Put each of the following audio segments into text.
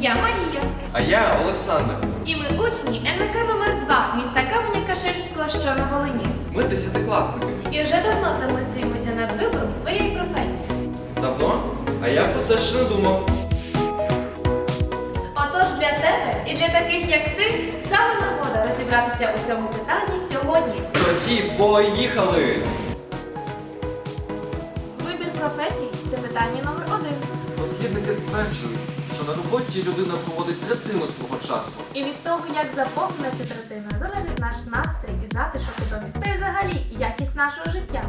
Я Марія. А я Олександр. І ми учні НВК номер 2 міста Каменя Каширського, що на Волині. Ми десятикласники. І вже давно замислюємося над вибором своєї професії. Давно? А я про це ще не думав. Отож, для тебе і для таких, як ти, саме нагода розібратися у цьому питанні сьогодні. Тоді поїхали! Це питання номер один. Дослідники стверджують, що на роботі людина проводить третину свого часу. І від того, як заповнена ця третина, залежить наш настрій і затишок у домі, та й взагалі якість нашого життя.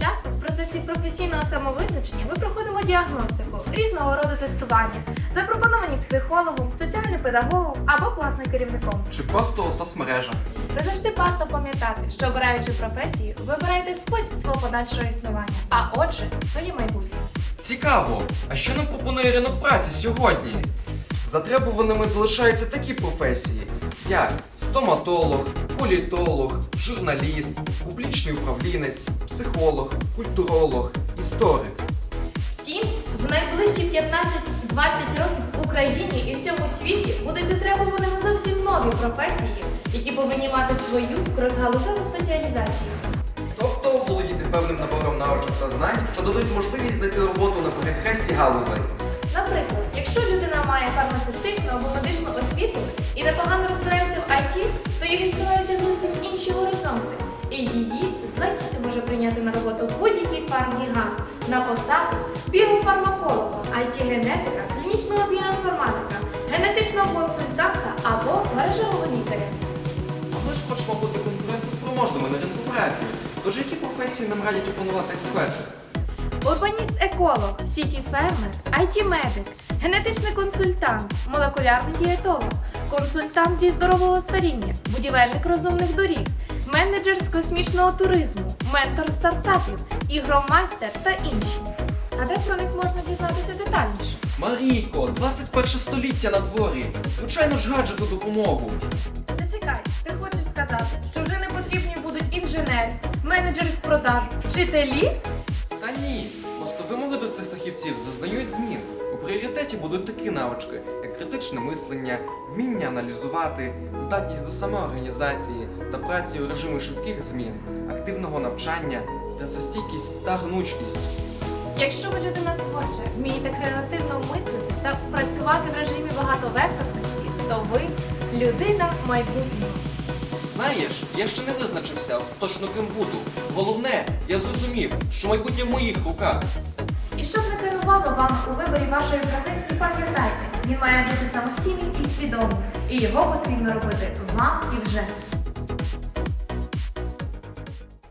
Часто в процесі професійного самовизначення ми проходимо діагностику, різного роду тестування, запропоновані психологом, соціальним педагогом або класним керівником. Чи просто у соцмережах. Ви завжди варто пам'ятати, що обираючи професію, ви обираєте спосіб свого подальшого існування, а отже, своє майбутнє. Цікаво, а що нам пропонує ринок праці сьогодні? Затребуваними залишаються такі професії, як стоматолог, політолог, журналіст, публічний управлінець, психолог, культуролог, історик. Втім, в найближчі 15-20 років в Україні і всьому світі будуть затребуваними зовсім нові професії, які повинні мати свою розгалузеву спеціалізацію. Тобто володіти певним набором навичок та знань, що дадуть можливість знайти роботу на перехресті галузей. Наприклад, якщо людина має фармацевтичну або медичну освіту і непогано розбирається в IT, то їй відкриваються зовсім інші горизонти. І її з легкістю може прийняти на роботу будь-який фармгігант на посаду біофармаколога, IT-генетика, клінічного біоінформатика, генетичного консультанта або мережевого лікаря. А ми ж хочемо бути конкурентоспроможними на ринку праці. Тож які професії нам радять опанувати експерти? Урбаніст-еколог, сіті-фермер, IT-медик, генетичний консультант, молекулярний дієтолог, консультант зі здорового старіння, будівельник розумних доріг, менеджер з космічного туризму, ментор стартапів, ігромайстер та інші. А де про них можна дізнатися детальніше? Марійко, 21 століття на дворі. Звичайно ж гаджету допомогу. Зачекай, продажу, вчителі? Та ні, просто вимоги до цих фахівців зазнають змін. У пріоритеті будуть такі навички, як критичне мислення, вміння аналізувати, здатність до самоорганізації та праці у режимі швидких змін, активного навчання, стресостійкість та гнучкість. Якщо ви людина творча, вмієте креативно мислити та працювати в режимі багатовекторності, то ви людина майбутнього. Знаєш, я ще не визначився остаточно ким буду. Головне, я зрозумів, що майбутнє в моїх руках. І щоб не керувало вам у виборі вашої професії, пам'ятайте, він має бути самостійним і свідомим, і його потрібно робити вам і вже.